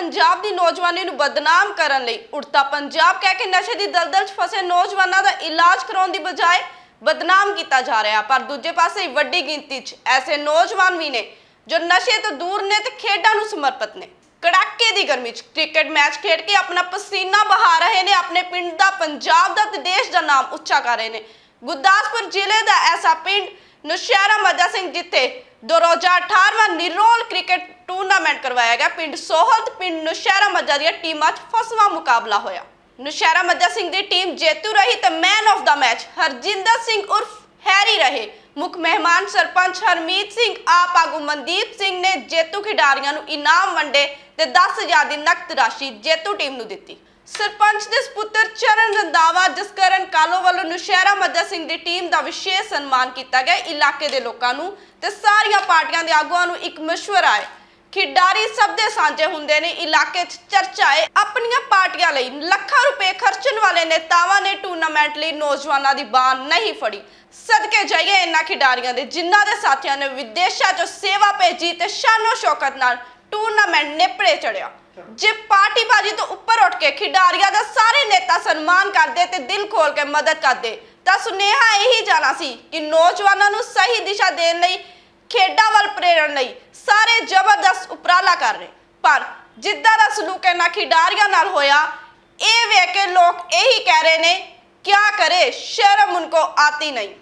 ਪੰਜਾਬ ਦੀ ਨੌਜਵਾਨੀ ਨੂੰ ਬਦਨਾਮ ਕਰਨ ਲਈ ਉੜਤਾ ਪੰਜਾਬ ਕਹਿ ਕੇ ਨਸ਼ੇ ਦੀ ਦਲਦਲ 'ਚ ਫਸੇ ਨੌਜਵਾਨਾਂ ਦਾ ਇਲਾਜ ਕਰਾਉਣ ਦੀ ਬਜਾਏ ਬਦਨਾਮ ਕੀਤਾ ਜਾ ਰਿਹਾ ਪਰ ਦੂਜੇ ਪਾਸੇ ਵੱਡੀ ਗਿਣਤੀ 'ਚ ਐਸੇ ਨੌਜਵਾਨ ਵੀ ਨੇ ਜੋ ਨਸ਼ੇ ਤੋਂ ਦੂਰ ਨੇ ਤੇ ਖੇਡਾਂ ਨੂੰ ਸਮਰਪਿਤ ਨੇ। ਕੜਾਕੇ ਦੀ ਗਰਮੀ 'ਚ ਕ੍ਰਿਕਟ ਮੈਚ ਖੇਡ ਕੇ ਆਪਣਾ ਪਸੀਨਾ ਬਹਾ ਰਹੇ ਨੇ, ਆਪਣੇ ਪਿੰਡ ਦਾ ਪੰਜਾਬ ਦਾ ਤੇ ਦੇਸ਼ ਦਾ ਨਾਮ ਉੱਚਾ ਕਰ ਰਹੇ ਨੇ। ਗੁਰਦਾਸਪੁਰ ਜ਼ਿਲ੍ਹੇ ਦਾ ਐਸਾ ਪਿੰਡ ਨੁਸ਼ਹਿਰਾ ਮੱਜਾ ਸਿੰਘ ਜਿੱਥੇ 2018ਵਾਂ ਨਿਰੋਲ ਕ੍ਰਿਕਟ ਟੂਰਨਾਮੈਂਟ ਕਰਵਾਇਆ ਗਿਆ, ਪਿੰਡ ਸੋਹਲ ਤੇ ਪਿੰਡ ਨੁਸ਼ਹਿਰਾ ਮੱਜਾ ਦੀਆਂ ਟੀਮਾਂ 'ਚ ਫਸਵਾਂ ਮੁਕਾਬਲਾ ਹੋਇਆ। ਨੁਸ਼ਹਿਰਾ ਮੱਜਾ ਸਿੰਘ ਦੀ ਟੀਮ ਜੇਤੂ ਰਹੀ ਤੇ man of the match Harjinder Singh ਉਰਫ ਹੈਰੀ ਰਹੇ। ਮੁੱਖ ਮਹਿਮਾਨ ਸਰਪੰਚ ਹਰਮੀਤ ਸਿੰਘ, ਆਪ ਆਗੂ ਮਨਦੀਪ ਸਿੰਘ ਨੇ ਜੇਤੂ ਖਿਡਾਰੀਆਂ ਨੂੰ ਇਨਾਮ ਵੰਡੇ ਤੇ 10000 ਦੀ ਨਕਦ ਰਾਸ਼ੀ ਜੇਤੂ ਟੀਮ ਨੂੰ ਦਿੱਤੀ। ਸਰਪੰਚ ਦੇ ਸੁਪੁੱਤਰ ਚਰਨ ਰੰਦਾਵਾ ਜਸਕਰਨ ਕਾਲੋ ਵੱਲੋਂ ਨੁਸ਼ਹਿਰਾ ਮੱਜਾ ਸਿੰਘ ਦੀ ਟੀਮ ਦਾ ਵਿਸ਼ੇਸ਼ ਸਨਮਾਨ ਕੀਤਾ ਗਿਆ। ਇਲਾਕੇ ਦੇ ਲੋਕਾਂ ਨੂੰ ਤੇ ਸਾਰੀਆਂ ਪਾਰਟੀਆਂ ਦੇ ਆਗੂਆਂ ਨੂੰ ਇੱਕ ਮਸ਼ਵਰਾ ਹੈ। ਖਿਡਾਰੀ ਸਭ ਦੇ ਸਾਂਝੇ ਹੁੰਦੇ ਨੇ, ਇਲਾਕੇ 'ਚ ਚਰਚਾ ਹੈ ਆਪਣੀਆਂ ਪਾਰਟੀਆਂ ਲਈ ਲੱਖਾਂ ਰੁਪਏ ਖਰਚਣ ਵਾਲੇ ਨੇਤਾਵਾਂ ਨੇ ਟੂਰਨਾਮੈਂਟ ਲਈ ਨੌਜਵਾਨਾਂ ਦੀ ਬਾਣ ਨਹੀਂ ਫੜੀ। ਸਦਕੇ ਜਾਈਏ ਇਹਨਾਂ ਖਿਡਾਰੀਆਂ ਦੇ, ਜਿਨ੍ਹਾਂ ਦੇ ਸਾਥੀਆਂ ਨੇ ਵਿਦੇਸ਼ਾਂ 'ਚੋਂ ਸੇਵਾ ਭੇਜੀ ਤੇ ਸ਼ਾਨੋ ਸ਼ੌਕਤ ਨਾਲ ਟੂਰਨਾਮੈਂਟ ਨੇਪਰੇ ਚੜਿਆ ਜੇ ਪਾਰਟੀਬਾਜ਼ੀ ਤੋਂ ਉੱਪਰ ਉੱਠ ਕੇ ਖਿਡਾਰੀਆਂ ਦਾ ਸਾਰੇ ਨੇਤਾ ਸਨਮਾਨ ਕਰਦੇ ਤੇ ਦਿਲ ਖੋਲ ਕੇ ਮਦਦ ਕਰਦੇ, ਤਾਂ ਸੁਨੇਹਾ ਇਹੀ ਜਾਣਾ ਸੀ ਕਿ ਨੌਜਵਾਨਾਂ ਨੂੰ ਸਹੀ ਦਿਸ਼ਾ ਦੇਣ ਲਈ ਖੇਡਾਂ ਵੱਲ ਪ੍ਰੇਰਣ ਲਈ ਸਾਰੇ ਜ਼ਬਰਦਸਤ ਉਪਰਾਲਾ ਕਰ ਰਹੇ। ਪਰ ਜਿੱਦਾਂ ਦਾ ਸਲੂਕ ਇਹਨਾਂ ਖਿਡਾਰੀਆਂ ਨਾਲ ਹੋਇਆ, ਇਹ ਵੇਖ ਕੇ ਲੋਕ ਇਹੀ ਕਹਿ ਰਹੇ ਨੇ, ਕਿਆ ਕਰੇ, ਸ਼ਰਮ ਉनको ਆਤੀ ਨਹੀਂ।